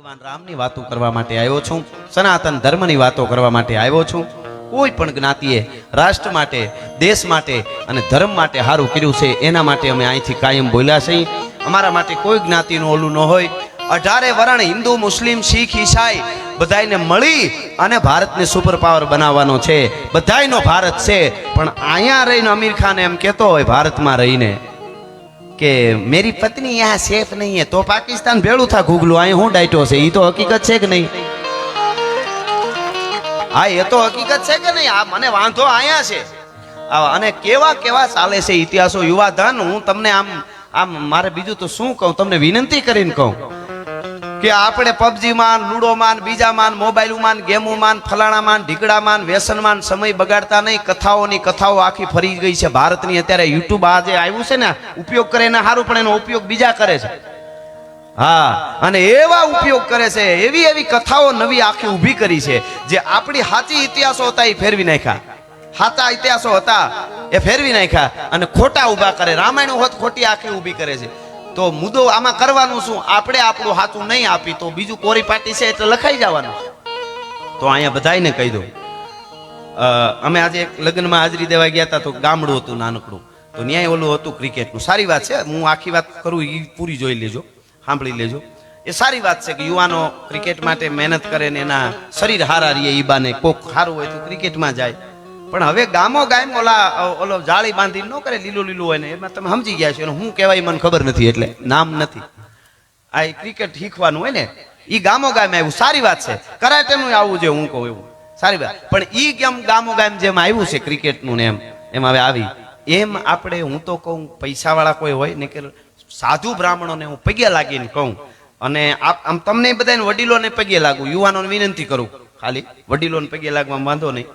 ભગવાન રામની વાતો કરવા માટે આવ્યો છું, સનાતન ધર્મની વાતો કરવા માટે આવ્યો છું. કોઈ પણ જ્ઞાતિએ રાષ્ટ્ર માટે, દેશ માટે અને ધર્મ માટે સારું કર્યું છે, એના માટે અમે અહીંથી કાયમ બોલ્યા છીએ. અમારા માટે કોઈ જ્ઞાતિનું ઓલું ન હોય. અઢારે વર્ણ હિન્દુ, મુસ્લિમ, શીખ, ઈસાઈ બધાયને મળી અને ભારતને સુપર પાવર બનાવવાનો છે. બધાયનો ભારત છે. પણ અહીંયા રહીને અમીર ખાન એમ કહેતો હોય, ભારતમાં રહીને. કે મેરી પત્ની યહાં સેફ નહીં હે, તો પાકિસ્તાન ભેળું થા ઘૂગલું અહીં હું ડાયટો છે? એ તો હકીકત છે કે નહીં? હા, એ તો હકીકત છે કે નહીં? આ મને વાંધો અહીંયા છે. અને કેવા કેવા ચાલે છે ઇતિહાસો યુવાધન? હું તમને આમ આમ મારે બીજું તો શું કહું? તમને વિનંતી કરીને કહું. કે આપણે પબજીમાં લૂડોમાં લૂડો માન બીજા માન ઢીકડામાં વ્યસનમાં સમય બગાડતા નહીં. કથાઓની કથાઓ આખી ફરી ગઈ છે ભારતની. અત્યારે યુટ્યુબ આ જે આવ્યું છે ને, ઉપયોગ કરે એને સારું પણ એનો ઉપયોગ બીજા કરે છે. હા, અને એવા ઉપયોગ કરે છે, એવી એવી કથાઓ નવી આખી ઊભી કરી છે, જે આપણી સાચી ઇતિહાસો હતા એ ફેરવી નાખ્યા. સાચા ઇતિહાસો હતા એ ફેરવી નાખ્યા અને ખોટા ઊભા કરે. રામાયણ હોત ખોટી આખી ઊભી કરે છે. તો મુદ્દો આમાં કરવાનું શું? આપણે આપણું હાથું નહીં આપી તો બીજું કોરી પાટી છે એટલે લખાઈ જવાનું. તો અહીંયા બધાને કહી દઉં. અમે આજે એક લગ્નમાં હાજરી દેવા ગયા હતા તો ગામડું હતું નાનકડું. તો ન્યાય ઓલું હતું ક્રિકેટનું. સારી વાત છે. હું આખી વાત કરું એ પૂરી જોઈ લેજો, સાંભળી લેજો. એ સારી વાત છે કે યુવાનો ક્રિકેટ માટે મહેનત કરે ને એના શરીર હારા રહીએ એ બાને કોક સારું હોય તો ક્રિકેટમાં જાય. પણ હવે ગામો ગામ ઓલા, ઓલો જાળી બાંધી ન કરે, લીલું લીલું હોય ને, એમાં તમે સમજી ગયા છો. એનું હું કહેવાય મને ખબર નથી, એટલે નામ નથી. આ ક્રિકેટ શીખવાનું હોય ને એ ગામો ગામ આવ્યું. સારી વાત છે. કરાટેનું આવવું જોઈએ હું કહું એવું. સારી વાત. પણ ઈ કેમ ગામો ગામ જેમ આવ્યું છે, ક્રિકેટનું ને એમ એમ હવે આવી. એમ આપણે, હું તો કહું, પૈસાવાળા કોઈ હોય ને કે સાધુ બ્રાહ્મણોને હું પગે લાગીને કહું. અને આમ તમને બધાને વડીલોને પગે લાગુ. યુવાનોને વિનંતી કરું. ખાલી વડીલોને પગે લાગવામાં વાંધો નહીં.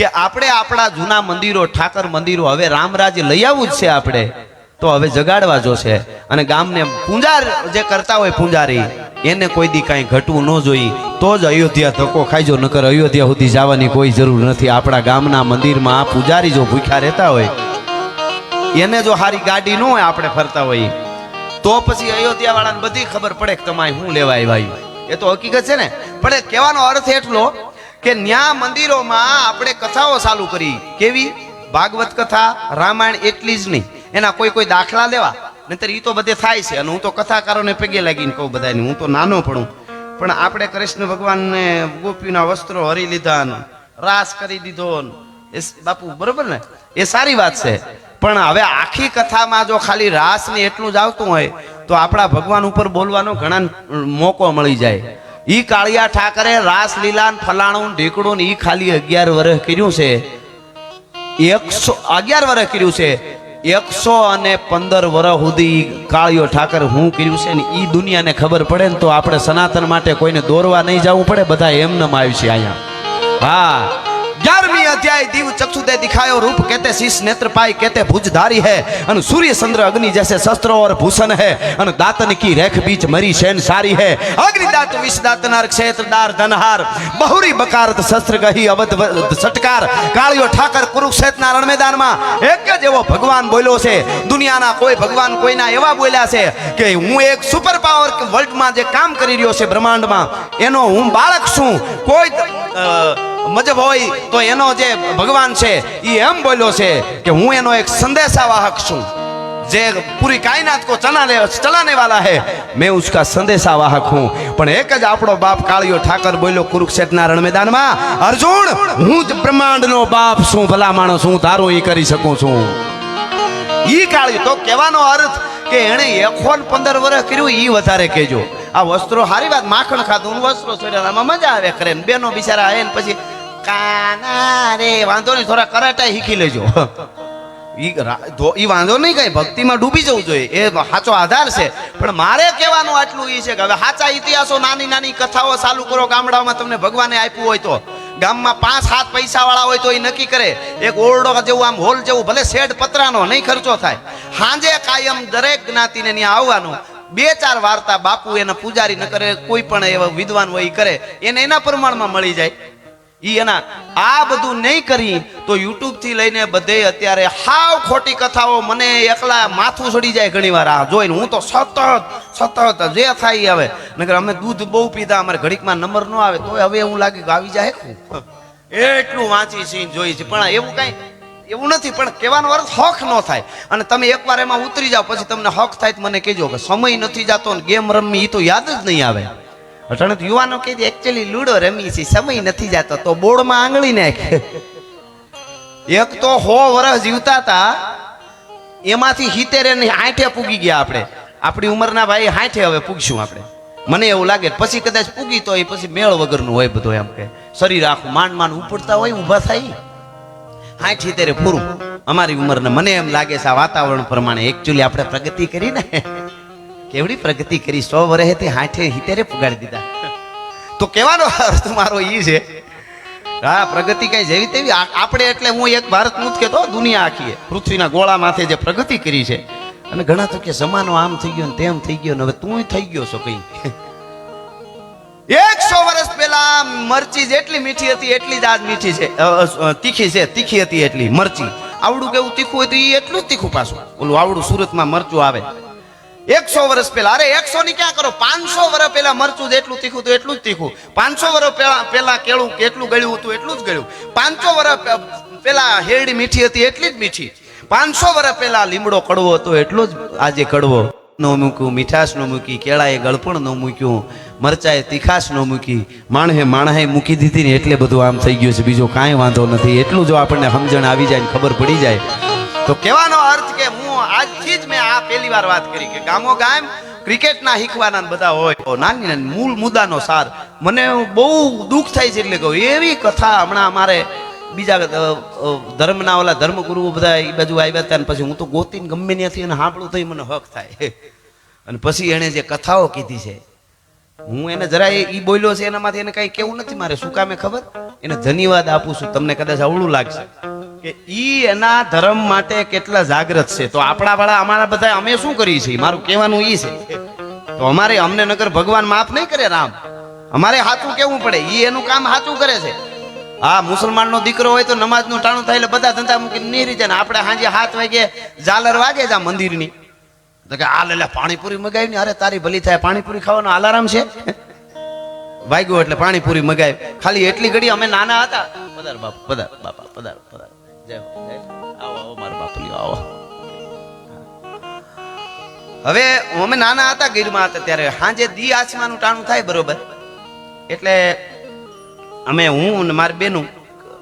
કે આપણે આપણા જૂના મંદિરો, ઠાકર મંદિરો હવે રામરાજ્ય લઈ આવવું જ છે આપણે. તો હવે જગાડવા જોશે. અને ગામને પૂંજાર જે કરતા હોય પૂંજારી, એને કોઈ દી કાંઈ ઘટવું ન જોઈ તો જ અયોધ્યા ધક્કો ખાઈજો, નકર અયોધ્યા સુધી જવાની કોઈ જરૂર નથી. આપણા ગામના મંદિરમાં આ પૂજારી જો ભૂખ્યા રહેતા હોય, એને જો સારી ગાડી ન હોય આપણે ફરતા હોય, તો પછી અયોધ્યા વાળાને બધી ખબર પડે કે તમારે શું લેવાય ભાઈ એ તો હકીકત છે ને? પણ કહેવાનો અર્થ એટલો કે ન્યા મંદિરોમાં આપણે કથાઓ ચાલુ કરી. કેવી? ભાગવત કથા, રામાયણ એટલી જ નહીં. એના કોઈ કોઈ દાખલા લેવા. નહીતર એ તો બધે થાય છે. અને હું તો કથાકારોને પગે લાગીને કહું બધાને, હું તો નાનો પડું પણ આપણે કૃષ્ણ ભગવાનને ગોપીના વસ્ત્રો હરી લીધા રાસ કરી દીધો એ બાપુ, બરોબર ને? એ સારી વાત છે. પણ હવે આખી કથામાં જો ખાલી રાસ ને એટલું જ આવતું હોય, તો આપણા ભગવાન ઉપર બોલવાનો ઘણા મોકો મળી જાય. ઈ કાળિયા ઠાકરે રાસલીલા ફલાણું ઢીકડું ઈ ખાલી અગિયાર વર્ષ કર્યું છે. એકસો, અગિયાર વર્ષ કર્યું છે. એકસો અને પંદર વર્ષ સુધી કાળિયો ઠાકર હું કર્યું છે ને ઈ દુનિયાને ખબર પડે ને તો આપણે સનાતન માટે કોઈને દોરવા નહીં જવું પડે, બધા એમને આવ્યું છે અહીંયા. હા ધ્યાય દીવ ચક્ષુદે દિખાયો રૂપ કેતે શિષ નેત્ર પાય કેતે ભુજધારી હે. અને સૂર્ય ચંદ્ર અગ્નિ જૈસે શસ્ત્રો ઓર ભૂષણ હે. અને દાંતન કી રેખ બીચ મરી શેન સારી હે. અગ્નિ દાત વિષ દાતનાર ક્ષેત્રદાર, ધનહાર, બહુરી બકારત શસ્ત્ર ગહી અવધ સટકાર કાળિયો ઠાકર, કુરુક્ષેત્રના રણ મેદાનમાં એક જ એવો ભગવાન બોલ્યો છે. દુનિયાના કોઈ ભગવાન કોઈના એવા બોલ્યા છે કે હું એક સુપર પાવર વર્લ્ડમાં જે કામ કરી રહ્યો છે બ્રહ્માંડમાં, એનો હું બાળક છું. કોઈ મજબ હોય તો એનો જે ભગવાન છે એ એમ બોલ્યો છે કે હું એનો એક સંદેશાવાહક છું. જે પૂરી કાયનાત કો ચલાને ચલાને વાલા હે, મેં ઉસકા સંદેશાવાહક હું. પણ એક જ આપણો બાપ કાળિયો ઠાકર બોલ્યો, કુરુક્ષેત્રના રણ મેદાનમાં અર્જુન, હું જ બ્રહ્માંડનો બાપ છું, ભલા માણસ, હું તારો એ કરી શકું છું. ઈ કાળિયો તો કેવાનો અર્થ કે એણે એકો પંદર વર્ષ કર્યું એ વધારે કેજો આ વસ્ત્રો હારી વાત, માખણ ખાધું, વસ્ત્રો શરીર આમાં મજા આવે કરે બેનો બિચારા આવે ને પછી કાના વાંધો નહીં, થોડા કરાટા શીખી લેજો. ઈ વાંધો નહીં કઈ, ભક્તિમાં ડૂબી જવું જોઈએ. એ સાચો આધાર છે. પણ મારે કહેવાનું આટલું એ છે કે હવે સાચા ઇતિહાસો, નાની નાની કથાઓ ચાલુ કરો ગામડાઓમાં તમને ભગવાને આપ્યું હોય તો. ગામમાં પાંચ, સાત પૈસા વાળા હોય તો એ નક્કી કરે. એક ઓરડો જેવું, આમ હોલ જેવું, ભલે શેડ પતરાનો, નહીં ખર્ચો થાય. સાંજે કાયમ દરેક જ્ઞાતિને ત્યાં આવવાનું. બે, ચાર વાર્તા બાપુ એના પૂજારી ન કરે, કોઈ પણ એવા વિદ્વાન હોય એ કરે. એને એના પ્રમાણમાં મળી જાય. ઈ એના આ બધું નહીં કરી, તો યુટ્યુબથી લઈને બધે અત્યારે હાવ ખોટી કથાઓ મને એકલા માથું ચડી જાય ઘણી વાર આ જોઈને હું તો સતત સતત જે થાય આવે. નકર અમે દૂધ બહુ પીધા, અમારે ઘડીકમાં નંબર ન આવે તો હવે એવું લાગે કે આવી જાય? એટલું વાંચી સીન જોઈ છે. પણ એવું કઈ એવું નથી, પણ કહેવાનો અર્થ હક ન થાય. અને તમે એકવાર એમાં ઉતરી જાઓ, પછી તમને હક થાય તો મને કહેજો કે સમય નથી જાતો ને ગેમ રમવી એ તો યાદ જ નહીં આવે. અટાણે યુવાનો કહે છે એકચ્યુઅલી લૂડો રમી છે, સમય નથી જતો, તો બોર્ડમાં આંગળી નાખે. એક તો હો વર્ષ જીવતા હતા, એમાંથી હિતેરે આઠે પૂગી ગયા આપણે. આપણી ઉંમરના ભાઈ હાઠે હવે પૂગશું આપણે. મને એવું લાગે, પછી કદાચ પૂગી તો એ પછી મેળ વગરનું હોય બધું એમ કે. શરીર આખું માંડ માંડ ઉપડતા હોય, ઊભા થાય. હાઠ હિતેરે પૂરું. અમારી ઉંમરને મને એમ લાગે છે, આ વાતાવરણ પ્રમાણે એકચ્યુઅલી આપણે પ્રગતિ કરી ને. કેવડી પ્રગતિ કરી? સો વર્ષેથી હાઠે હિતેરે પુગાડી દીધા. તો કહેવાનો અર્થ મારો એ છે, હા, પ્રગતિ કઈ જેવી તેવી? આપણે એટલે હું એક ભારતનું જ કહેતો દુનિયા આખી પૃથ્વીના ગોળા માથે જે પ્રગતિ કરી છે, અને ઘણા તો કે જમાનો આમ થઈ ગયો ને તેમ થઈ ગયો ને હવે તું થઈ ગયો છો કઈ. એકસો વર્ષ પહેલા મરચી જેટલી મીઠી હતી, એટલી જ આજ મીઠી છે. તીખી છે, તીખી હતી એટલી, મરચી. આવડું કેવું તીખું હોય તો એ એટલું જ તીખું પાછું. ઓલું આવડું સુરતમાં મરચું આવે. એકસો વર્ષ પહેલા. અરે, એકસો ની ક્યાં કરો? પાંચસો વર્ષ પહેલા મરચું જેટલું તીખું હતું, એટલું જ તીખું. પાંચસો વર્ષ પહેલા પહેલા કેળું કેટલું ગળ્યું હતું, એટલું જ ગળ્યું. પાંચસો વર્ષ પહેલા હેરડી મીઠી હતી, એટલી જ મીઠી. પાંચસો વર્ષ પહેલા લીમડો કડવો હતો, એટલો જ આજે કડવો. ન મૂક્યું, મીઠાશ ન મૂકી, કેળાએ ગળપણ ન મૂક્યું, મરચાએ તીખાશ ન મૂકી, માણહે માણહે મૂકી દીધી ને એટલે બધું આમ થઈ ગયું છે. બીજો કાંઈ વાંધો નથી. એટલું જો આપણને સમજણ આવી જાય ને ખબર પડી જાય તો કહેવાનો અર્થ કે હું આજથી જ મેં આ પહેલી વાર વાત કરી કે ગામો ગામ ક્રિકેટના શીખવાના બધા હોય. નાની નાની મૂળ મુદ્દાનો સાર. મને બહુ દુઃખ થાય છે એટલે કહું. એવી કથા હમણાં અમારે બીજા ધર્મના ઓલા ધર્મગુરુઓ બધા એ બાજુ આવ્યા હતા પછી હું તો ગોતીને ગમે ત્યાંથી એને સાંભળું થઈ મને હક થાય. અને પછી એણે જે કથાઓ કીધી છે, હું એને જરા એ બોલ્યો છે એનામાંથી એને કાંઈ કેવું નથી મારે? શું કામે ખબર? એને ધન્યવાદ આપું છું. તમને કદાચ અવળું લાગશે. કે ઈ એના ધર્મ માટે કેટલા જાગ્રત છે? તો આપણા વાળા અમારા બધા અમે શું કરીએ છીએ? મારું કહેવાનું ઈ છે. તો અમારે અમને નગર ભગવાન માફ નહીં કરે રામ. અમારે સાચું કેવું પડે? ઈ એનું કામ સાચું કરે છે. હા, મુસલમાનનો દીકરો હોય તો નમાજનું ટાણું થાય એટલે બધા ધંધા મૂકીને નીરી જાય આપણે સાંજે હાથ વાગે ઝાલર વાગે છે આ મંદિરની. તો કે આ લે પાણીપુરી મગાવી ને અરે, તારી ભલી થાય. પાણીપુરી ખાવાનો અલારામ છે? વાગ્યો એટલે પાણીપુરી મગાવી ખાલી એટલી ઘડી અમે નાના હતા. પધાર બાપ, પધાર, બાપા, પધાર પધાર. હવે અમે નાના હતા ગીરમાં હતા ત્યારે સાંજે દી આસમાનું ટાણું થાય બરોબર. એટલે અમે હું ને મારી બેનું,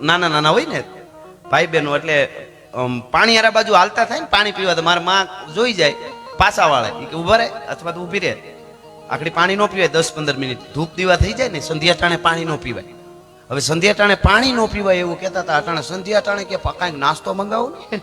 નાના નાના હોય ને, ભાઈ બહેનો એટલે પાણી આરા બાજુ હાલતા થાય ને પાણી પીવા, તો મારા માં જોઈ જાય, પાછા વાળે કે ઊભા રહે અથવા તો ઊભી રહે. આખડી પાણી ન પીવાય, દસ પંદર મિનિટ ધૂપ દીવા થઈ જાય ને, સંધ્યા ટાણે પાણી ન પીવાય. હવે સંધ્યા ટાણે પાણી ન પીવાય એવું કહેતા હતા. અટાણે સંધ્યા ટાણે કે કાંઈક નાસ્તો મંગાવો ને?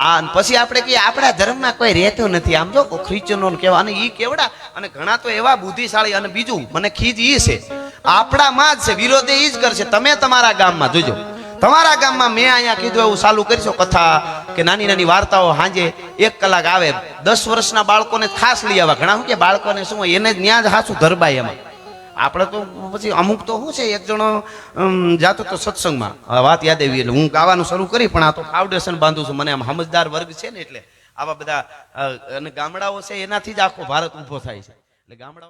આ પછી આપણે કહીએ, આપણા ધર્મમાં કોઈ રહેતું નથી. આમ જો ખ્રિશ્ચનો કહેવા અને એ કેવડા? અને ઘણા તો એવા બુદ્ધિશાળી અને બીજું મને ખીજ એ છે. આપણામાં જ છે, વિરોધે એ જ કરશે. તમે તમારા ગામમાં જોજો. તમારા ગામમાં મેં અહીંયા કીધું એવું ચાલુ કરીશો કથા કે નાની નાની વાર્તાઓ સાંજે એક કલાક આવે. દસ વર્ષના બાળકોને ખાસ લઈ આવવા. ઘણા શું કે બાળકોને શું એને એને ત્યાં જ હાસું ધરબાય એમાં. આપણે તો પછી અમુક તો શું છે, એક જણો જાતો તો સત્સંગમાં. વાત યાદ આવી એટલે હું ગાવાનું શરૂ કરી, પણ આ તો ફાઉન્ડેશન બાંધું છું. મને આમ સમજદાર વર્ગ છે ને એટલે આવા બધા અને ગામડાઓ છે એનાથી જ આખો ભારત ઊભો થાય છે. એટલે ગામડાઓ